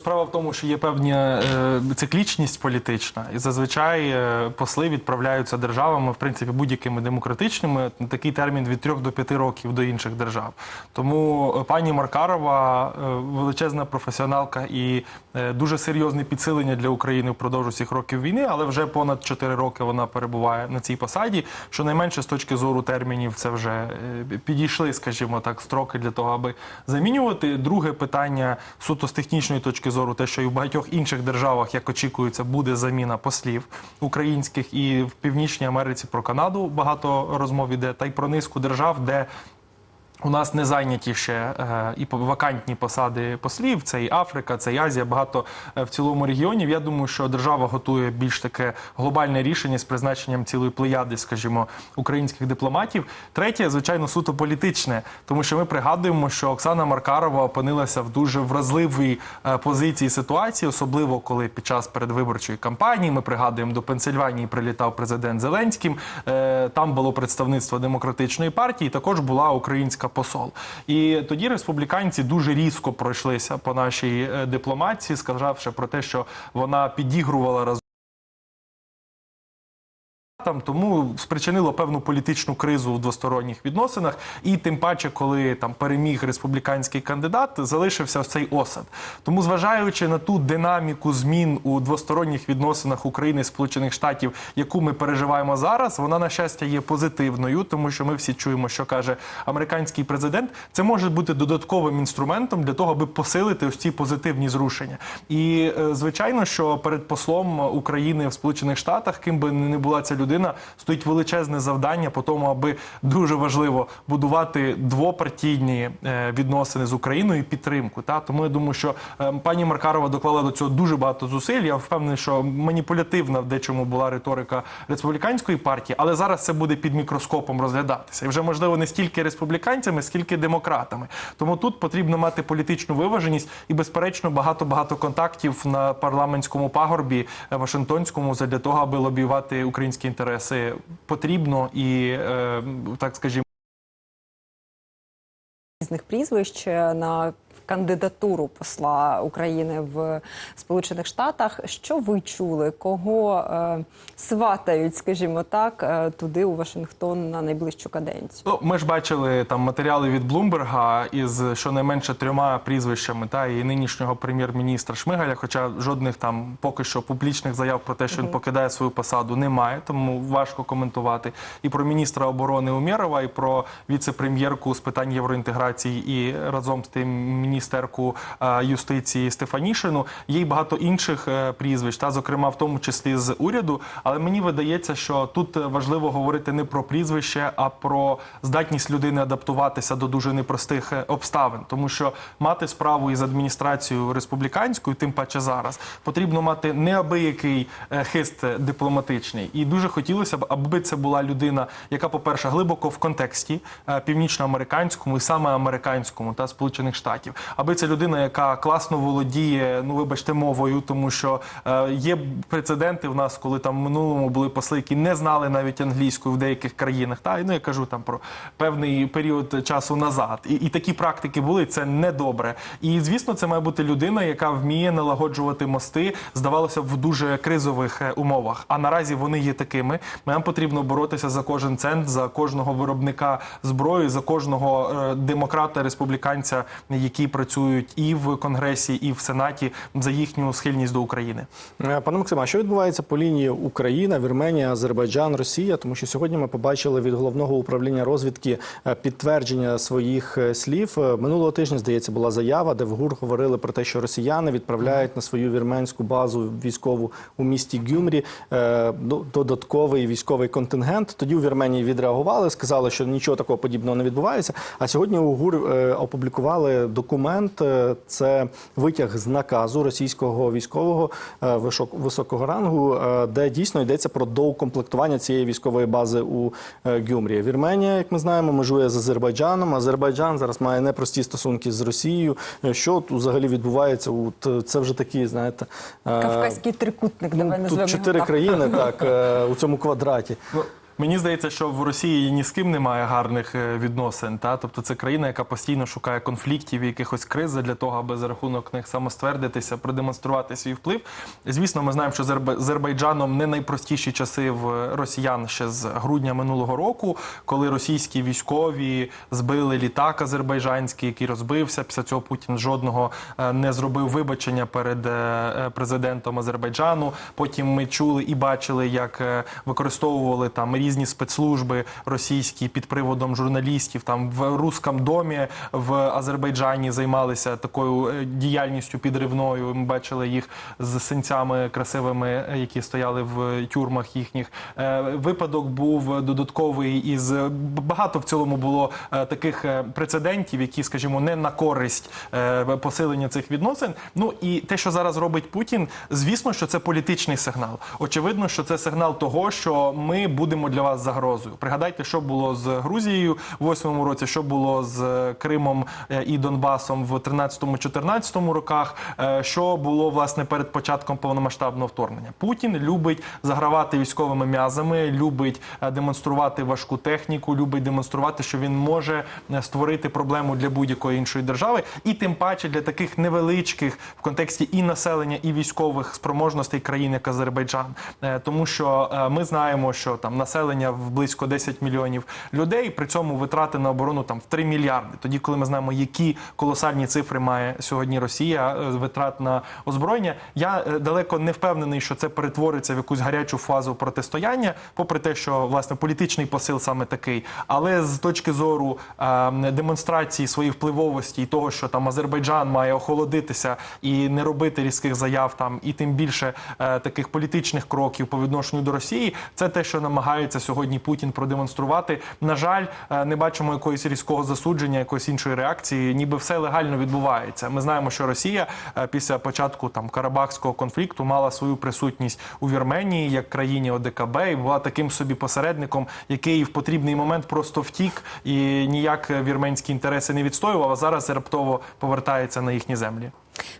Справа в тому, що є певна е, циклічність політична, і зазвичай е, посли відправляються державами, в принципі, будь-якими демократичними на такий термін від 3 до 5 років до інших держав. Тому е, пані Маркарова величезна професіоналка і дуже серйозне підсилення для України впродовж усіх років війни, але вже понад 4 роки вона перебуває на цій посаді. Щонайменше з точки зору термінів, це вже підійшли, скажімо так, строки для того, аби замінювати. Друге питання суто з технічної точки зору, те, що і в багатьох інших державах, як очікується, буде заміна послів українських, і в Північній Америці про Канаду багато розмов іде, та й про низку держав, де у нас не зайняті ще е, і вакантні посади послів. Це і Африка, це і Азія, багато е, в цілому регіонів. Я думаю, що держава готує більш таке глобальне рішення з призначенням цілої плеяди, скажімо, українських дипломатів. Третє, звичайно, суто політичне, тому що ми пригадуємо, що Оксана Маркарова опинилася в дуже вразливій е, позиції ситуації, особливо коли під час передвиборчої кампанії ми пригадуємо до Пенсильванії прилітав президент Зеленським. Е, Там було представництво демократичної партії. Також була українська посол. І тоді республіканці дуже різко пройшлися по нашій е, дипломатії, сказавши про те, що вона підігрувала разом. Там тому спричинило певну політичну кризу в двосторонніх відносинах, і тим паче, коли там переміг республіканський кандидат, залишився цей осад. Тому, зважаючи на ту динаміку змін у двосторонніх відносинах України і Сполучених Штатів, яку ми переживаємо зараз, вона на щастя є позитивною, тому що ми всі чуємо, що каже американський президент. Це може бути додатковим інструментом для того, аби посилити ось ці позитивні зрушення. І е, звичайно, що перед послом України в Сполучених Штатах, ким би не була ця людина, стоїть величезне завдання по тому, аби дуже важливо будувати двопартійні е, відносини з Україною і підтримку. Та тому я думаю, що е, пані Маркарова доклала до цього дуже багато зусиль. Я впевнений, що маніпулятивна в дечому була риторика республіканської партії, але зараз це буде під мікроскопом розглядатися. І вже можливо не стільки республіканцями, скільки демократами. Тому тут потрібно мати політичну виваженість і, безперечно, багато багато контактів на парламентському пагорбі е, Вашингтонському для того, аби лобіювати українські інтереси потрібно і е, так скажімо. різних прізвищ е, на кандидатуру посла України в Сполучених Штатах. Що ви чули? Кого е, сватають, скажімо так, е, туди у Вашингтон на найближчу каденцію? Ну, ми ж бачили там матеріали від Блумберга із щонайменше трьома прізвищами, та і нинішнього прем'єр-міністра Шмигаля. Хоча жодних там поки що публічних заяв про те, що він покидає свою посаду, немає, тому важко коментувати. І про міністра оборони Умєрова, і про віце-прем'єрку з питань євроінтеграції, і разом з тим міністерку е, юстиції Стефанішину. Є й багато інших е, прізвищ, та зокрема в тому числі з уряду. Але мені видається, що тут важливо говорити не про прізвище, а про здатність людини адаптуватися до дуже непростих е, обставин, тому що мати справу із адміністрацією республіканською, тим паче зараз, потрібно мати неабиякий е, хист е, дипломатичний. І дуже хотілося б, аби це була людина, яка, по-перше, глибоко в контексті е, північноамериканському і саме американському та сполучених штатів, аби це людина, яка класно володіє, ну вибачте, мовою, тому що е, є прецеденти в нас, коли там в минулому були посли, які не знали навіть англійською в деяких країнах. Та і ну я кажу там про певний період часу назад. І, і такі практики були. Це недобре. І звісно, це має бути людина, яка вміє налагоджувати мости, здавалося б, в дуже кризових е, умовах. А наразі вони є такими. Нам потрібно боротися за кожен цент, за кожного виробника зброї, за кожного е, демократа, республіканця, які працюють і в конгресі, і в сенаті за їхню схильність до України. Е, Пане Максиме, а що відбувається по лінії Україна, Вірменія, Азербайджан, Росія? Тому що сьогодні ми побачили від головного управління розвідки е, підтвердження своїх е, слів. Минулого тижня, здається, була заява, де в ГУР говорили про те, що росіяни відправляють на свою вірменську базу військову у місті Гюмрі до- додатковий військовий контингент. Тоді у Вірменії відреагували, сказали, що нічого такого подібного не відбувається. А сьогодні у ГУР опублікували документ. Е, Це витяг з наказу російського військового е, високого рангу, е, де дійсно йдеться про доукомплектування цієї військової бази у Гюмрі. Вірменія, як ми знаємо, межує з Азербайджаном. Азербайджан зараз має непрості стосунки з Росією. Що тут взагалі відбувається? От, це вже такі, знаєте, Кавказький трикутник, давай ну, тут чотири країни так у цьому квадраті. Мені здається, що в Росії ні з ким немає гарних е, відносин. Та тобто це країна, яка постійно шукає конфліктів, і якихось криз для того, аби за рахунок них самоствердитися, продемонструвати свій вплив. Звісно, ми знаємо, що з Азербайджаном не найпростіші часи в росіян ще з грудня минулого року, коли російські військові збили літак азербайджанський, який розбився. Після цього Путін жодного е, не зробив вибачення перед е, президентом Азербайджану. Потім ми чули і бачили, як використовували там різні спецслужби російські під приводом журналістів. Там в русском домі в Азербайджані займалися такою е, діяльністю підривною. Ми бачили їх з синцями красивими, е, які стояли в тюрмах їхніх. Е, Випадок був додатковий із багато в цілому було таких прецедентів, які, скажімо, не на користь посилення цих відносин. Ну і те, що зараз робить Путін, звісно, що це політичний сигнал. Очевидно, що це сигнал того, що ми будемо для вас загрозою. Пригадайте, що було з Грузією в восьмому році, що було з Кримом е, і Донбасом в 13-14 роках, е, що було власне перед початком повномасштабного вторгнення. Путін любить загравати військовими м'язами, любить е, демонструвати важку техніку, любить демонструвати, що він може е, створити проблему для будь-якої іншої держави, і тим паче для таких невеличких в контексті і населення, і військових спроможностей країн, як Азербайджан, Е, тому що е, ми знаємо, що там населення в близько 10 мільйонів людей, при цьому витрати на оборону там в 3 мільярди. Тоді, коли ми знаємо, які колосальні цифри має сьогодні Росія е, витрат на озброєння, я е, далеко не впевнений, що це перетвориться в якусь гарячу фазу протистояння, попри те, що власне політичний посил саме такий. Але з точки зору е, демонстрації своєї впливовості і того, що там Азербайджан має охолодитися і не робити різких заяв, там і тим більше е, таких політичних кроків по відношенню до Росії, це те, що намагається сьогодні Путін продемонструвати. На жаль, е, не бачимо якоїсь різкого засудження, якоїсь іншої реакції, ніби все легально відбувається. Ми знаємо, що Росія е, після початку там Карабахського конфлікту мала свою присутність у Вірменії як країні ОДКБ і була таким собі посередником, який в потрібний момент просто втік і ніяк вірменські інтереси не відстоював. А зараз раптово повертається на їхні землі.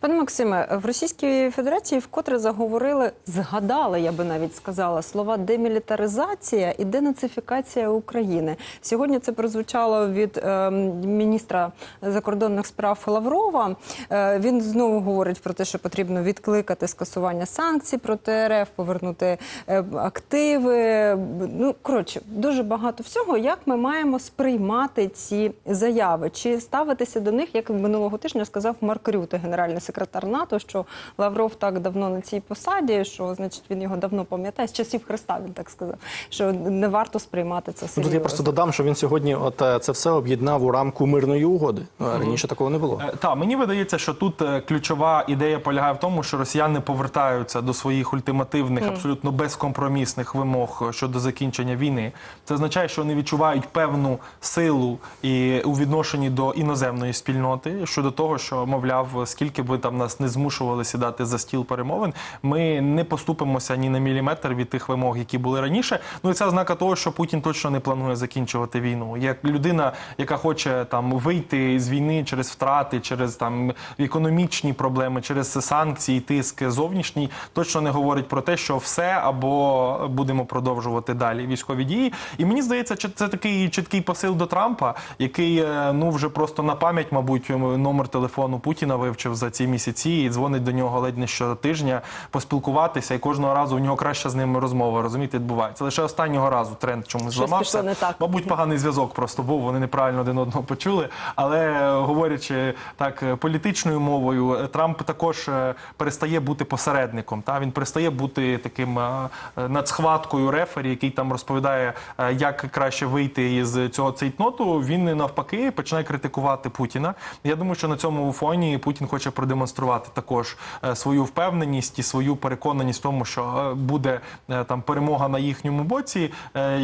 Пане Максиме, в Російській Федерації вкотре заговорили, згадали, я би навіть сказала, слова демілітаризація і денацифікація України. Сьогодні це прозвучало від е, міністра закордонних справ Лаврова. Е, він знову говорить про те, що потрібно відкликати скасування санкцій проти РФ, повернути е, активи. Ну коротше, дуже багато всього. Як ми маємо сприймати ці заяви? Чи ставитися до них, як минулого тижня сказав Марк Рюте, генеральний секретар НАТО, що Лавров так давно на цій посаді, що значить він його давно пам'ятає з часів Христа. Він так сказав, що не варто сприймати це Ну, серйозно. Тут я просто додам, що він сьогодні от е, це все об'єднав у рамку мирної угоди. Раніше такого не було. Е, Та мені видається, що тут е, ключова ідея полягає в тому, що росіяни повертаються до своїх ультимативних, абсолютно безкомпромісних вимог щодо закінчення війни. Це означає, що вони відчувають певну силу і у відношенні до іноземної спільноти щодо того, що мовляв, скільки б ви там нас не змушували сідати за стіл перемовин, ми не поступимося ні на міліметр від тих вимог, які були раніше. Ну і це ознака того, що Путін точно не планує закінчувати війну. Як людина, яка хоче там вийти з війни через втрати, через там економічні проблеми, через санкції, тиск зовнішній, точно не говорить про те, що все або будемо продовжувати далі військові дії. І мені здається, чи це такий чіткий посил до Трампа, який е, ну вже просто на пам'ять, мабуть, номер телефону Путіна вивчив за ці місяці і дзвонить до нього ледь не щотижня поспілкуватися, і кожного разу у нього краща з ним розмова. Розумієте, відбувається. Лише останнього разу тренд чомусь Щось зламався. не так. Мабуть, поганий зв'язок просто був. Вони неправильно один одного почули. Але говорячи так політичною мовою, Трамп також е, перестає бути посередником. Та він перестає бути таким е, е, рефері, який там розповідає, як краще вийти із цього цейтноту. Він навпаки починає критикувати Путіна. Я думаю, що на цьому фоні Путін хоче продемонструвати також е, свою впевненість і свою переконаність в тому, що е, буде е, там перемога на їхньому боці.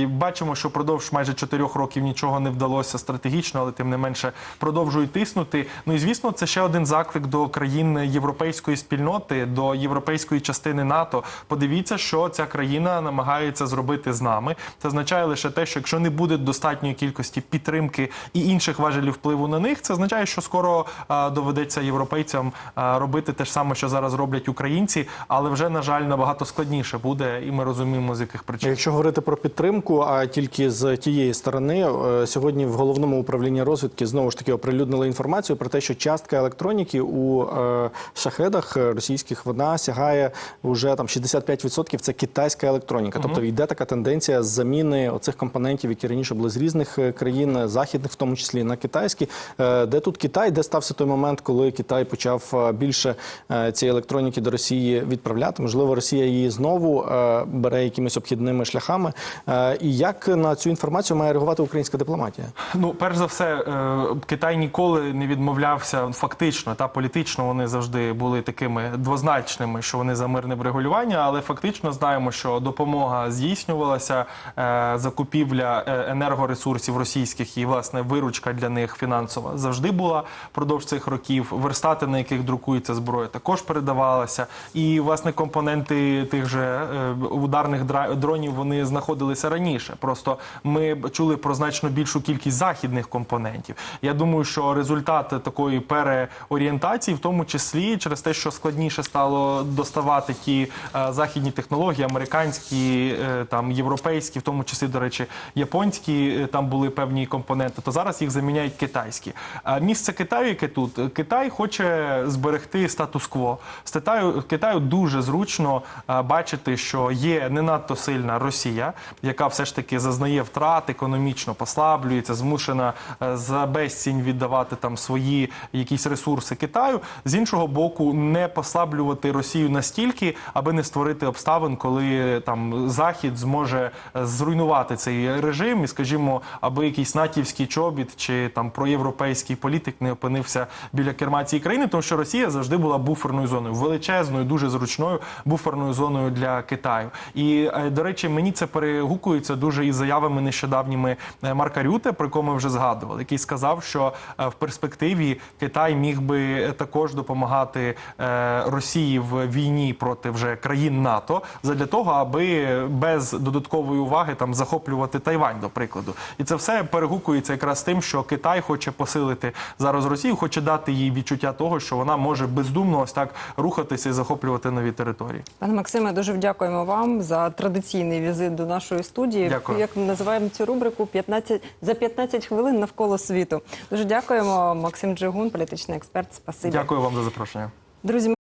Бачимо, що продовж майже чотирьох років нічого не вдалося стратегічно, але тим не менше продовжують тиснути. Ну і звісно, це ще один заклик до країн європейської спільноти, до європейської частини НАТО. Подивіться, що ця країна намагається зробити з нами. Це означає лише те, що якщо не буде достатньої кількості підтримки і інших важелів впливу на них, це означає, що скоро доведеться європейцям робити те ж саме, що зараз роблять українці, але вже на жаль набагато складніше буде, і ми розуміємо з яких причин. Якщо говорити про підтримку, а тільки з тієї сторони, е, сьогодні в головному управлінні розвідки знову ж таки оприлюднили інформацію про те, що частка електроніки у е, шахедах російських вона сягає вже там 65% Це китайська електроніка. Тобто йде така тенденція заміни оцих компонентів, які раніше були з різних е, країн, західних, в тому числі на китайські. Де тут Китай, де стався той момент, коли Китай почав е, більше е, цієї електроніки до Росії відправляти? Можливо, Росія її знову е, бере якимись обхідними шляхами. І як на цю інформацію має реагувати українська дипломатія? Ну, перш за все, Китай ніколи не відмовлявся фактично та політично. Вони завжди були такими двозначними, що вони за мирне врегулювання, але фактично знаємо, що допомога здійснювалася, закупівля енергоресурсів російських і власне виручка для них фінансова завжди була впродовж цих років. Верстати, на яких друкується зброя, також передавалася. І власне компоненти тих же е, ударних дронів вони знаходилися раніше. Просто ми чули про значно більшу кількість західних компонентів. Я думаю, що результат такої переорієнтації, в тому числі через те, що складніше стало доставати ті е, західні технології, американські, е, там європейські, в тому числі, до речі, японські, там були певні компоненти, то зараз їх заміняють китайські. А місце Китаю, яке тут, Китай хоче зберегти статус-кво. З Китаю, Китаю дуже зручно е, бачити, що є не надто сильна Росія, яка все ж таки зазнає втрат, економічно послаблюється, змушена е, за безцінь віддавати там свої якісь ресурси Китаю. З іншого боку, не послаблювати Росію настільки, аби не створити обставин, коли там Захід зможе е, зруйнувати цей режим, і скажімо, аби якийсь натівський чобіт чи там проєвропейський політик не опинився біля керма цієї країни, тому що Росія завжди була буферною зоною, величезною, дуже зручною буферною зоною для Китаю. І е, до речі, мені це перегукується дуже із заявами нещодавніми е, Марка Рюте, про якого ми вже згадували, який сказав, що е, в перспективі Китай міг би також допомагати Росії в війні проти вже країн НАТО задля того, аби без додаткової уваги там захоплювати Тайвань, до прикладу. І це все перегукується якраз тим, що Китай хоче посилити зараз Росію, хоче дати їй відчуття того, що вона може бездумно ось так рухатися і захоплювати нові території. Пане Максиме, дуже дякуємо вам за традиційний візит до нашої студії. Дякую. Як ми називаємо цю рубрику 15, за 15 хвилин навколо світу. Дуже дякуємо. Максим Джигун, політичний експерт. Спасибі. Дякую вам за запрошення. Друзі.